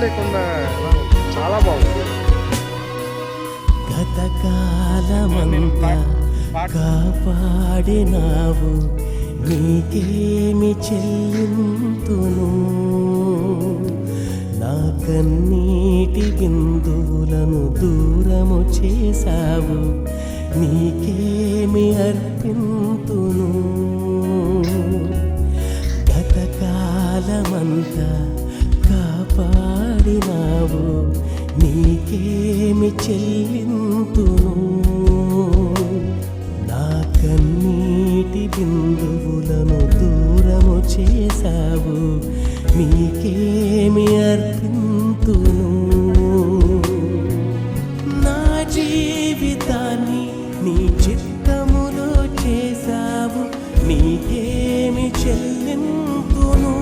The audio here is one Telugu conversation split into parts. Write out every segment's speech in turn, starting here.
లేకుండా చాలా బాగుంది. గతకాలమంతా కాపాడినావు నీకేమి చెల్లింతును. నా కన్నీటి బిందువులను దూరము చేశావు నీకేమి అర్పింతును. గతకాలమంతా నీకేమి చెల్లింతును? నా కన్నీటి బిందువులను దూరము చేశావు. నీకేమి అర్పింతును? నా జీవితాన్ని నీ చిత్తములో చేశావు. నీకేమి చెల్లింతును?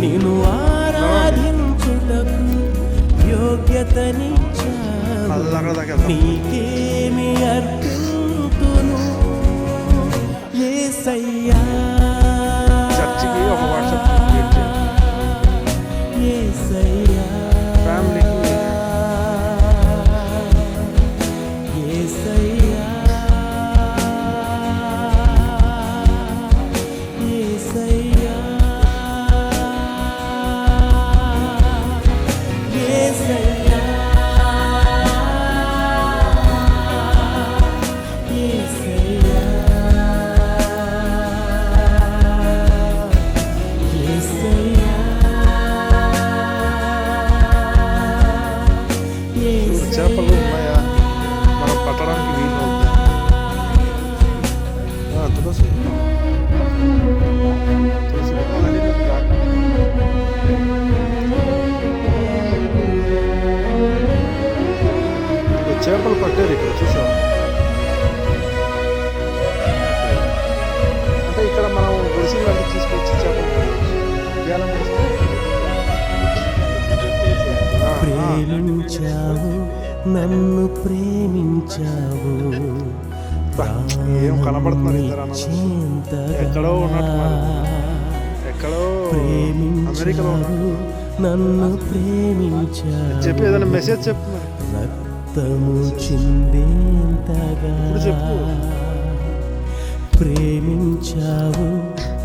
నేను ఆరాధించుటకు ధన్యతనిచ్చావు నీకేమి అర్పింతును ఏసయ్యా. మనం పట్టడానికి వీలు తులసి చేపలు పట్టేది ఇక్కడ చూసాం అంటే ఇక్కడ మనం గుడిసెలు అంటే తీసుకొచ్చి చేపలు ధ్యానం చేస్తే. నన్ను ప్రేమించావు. ఏం కనబడుతున్నారు ఎక్కడో. ఎక్కడో అమెరికాలో నన్ను ప్రేమించావు. చెప్పి ఏదైనా మెసేజ్ చెప్పు మరి. రక్తము చిందేంతగా ఇప్పుడు చెప్పు. ప్రేమించావు.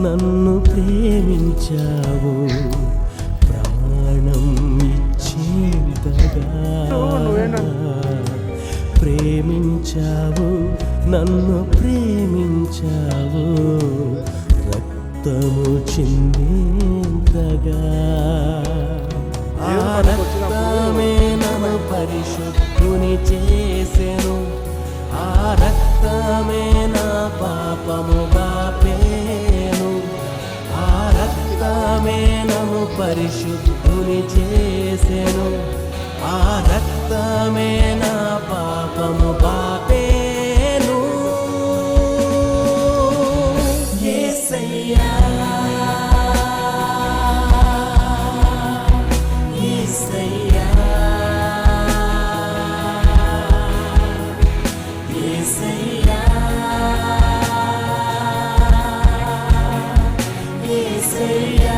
నన్ను ప్రేమించావు. ప్రేమించావు నన్ను ప్రేమించావు. రక్తము చిందేంతగా ఆ రక్తమే నన్ను పరిశుద్ధుని చేసెను. ఆ రక్తమే నా పాపము బాపేను ఆ రక్తమే నన్ను పరిశుద్ధుని చేసెను. ఆ రక్తమే నా పాపము బాపేను ఏసయ్యా ఏసయ్యా. ఏసయ్యా ఏసయ్యా.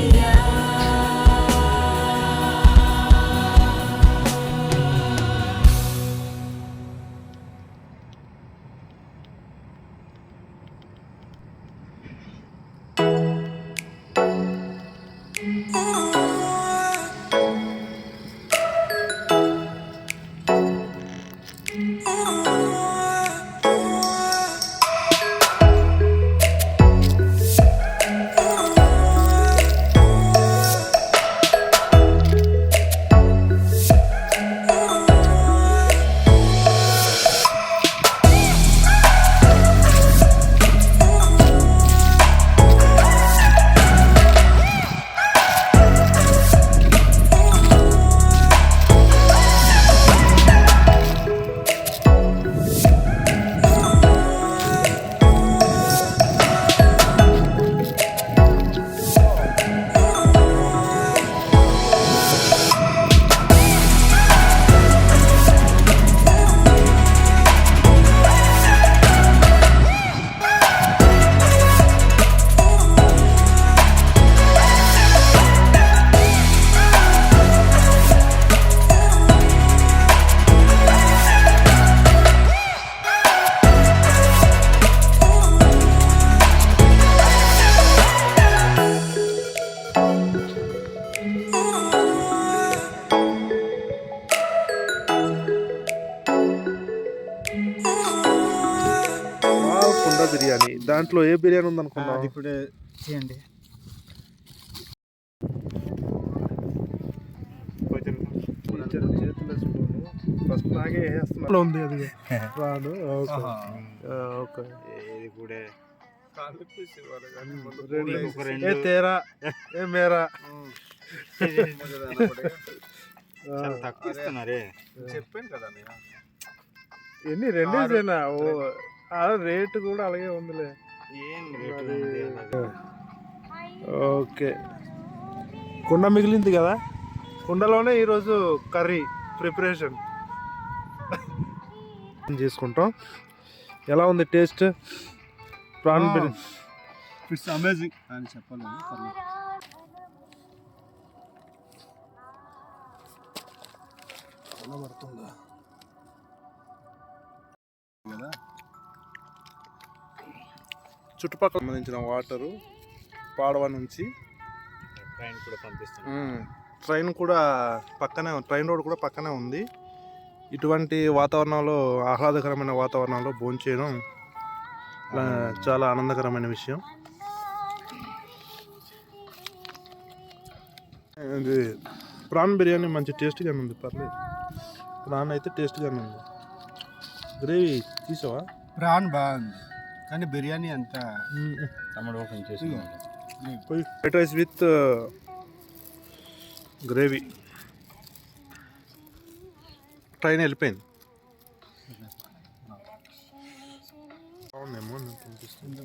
దాంట్లో ఏ బిర్యానీ ఉందనుకున్నావు? అది ఇప్పుడే చేయండి. ఫస్ట్ నాకే వేస్తున్నా ఉంది అది ఓకే. ఇది కూడా. ఏ తేరా ఏ మేరా. తక్కువ ఇస్తున్నారే చెప్పాను కదా నేను. ఎన్ని రెండేసేనా ఓ రేటు కూడా అలాగే ఉందిలే. ఓకే. కుండ మిగిలింది కదా? కుండలోనే ఈరోజు కర్రీ ప్రిపరేషన్. చేసుకుంటాం? ఎలా ఉంది taste? Prawn biryani it's amazing అని చెప్పాలి పడుతుందా? కదా? చుట్టుపక్కల సంబంధించిన వాటరు పాడవ నుంచి ట్రైన్ కూడా పంపిస్తాను మ్మ్. ట్రైన్ కూడా పక్కనే ట్రైన్ రోడ్ కూడా పక్కనే ఉంది. ఇటువంటి వాతావరణంలో ఆహ్లాదకరమైన వాతావరణంలో భోంచేయడం చాలా ఆనందకరమైన విషయం. ఇది ప్రాన్ బిర్యానీ మంచి టేస్ట్గానే ఉంది పర్లేదు. ప్రాన్ అయితే టేస్ట్గానే ఉంది. గ్రేవీ తీసావా? ప్రాన్ బాగుంది. కానీ బిర్యానీ అంత తమ్ముడు ఓపెన్ చేసి fried rice with gravy. Train వెళ్ళిపోయింది. బాగుందేమో అనిపిస్తుంది.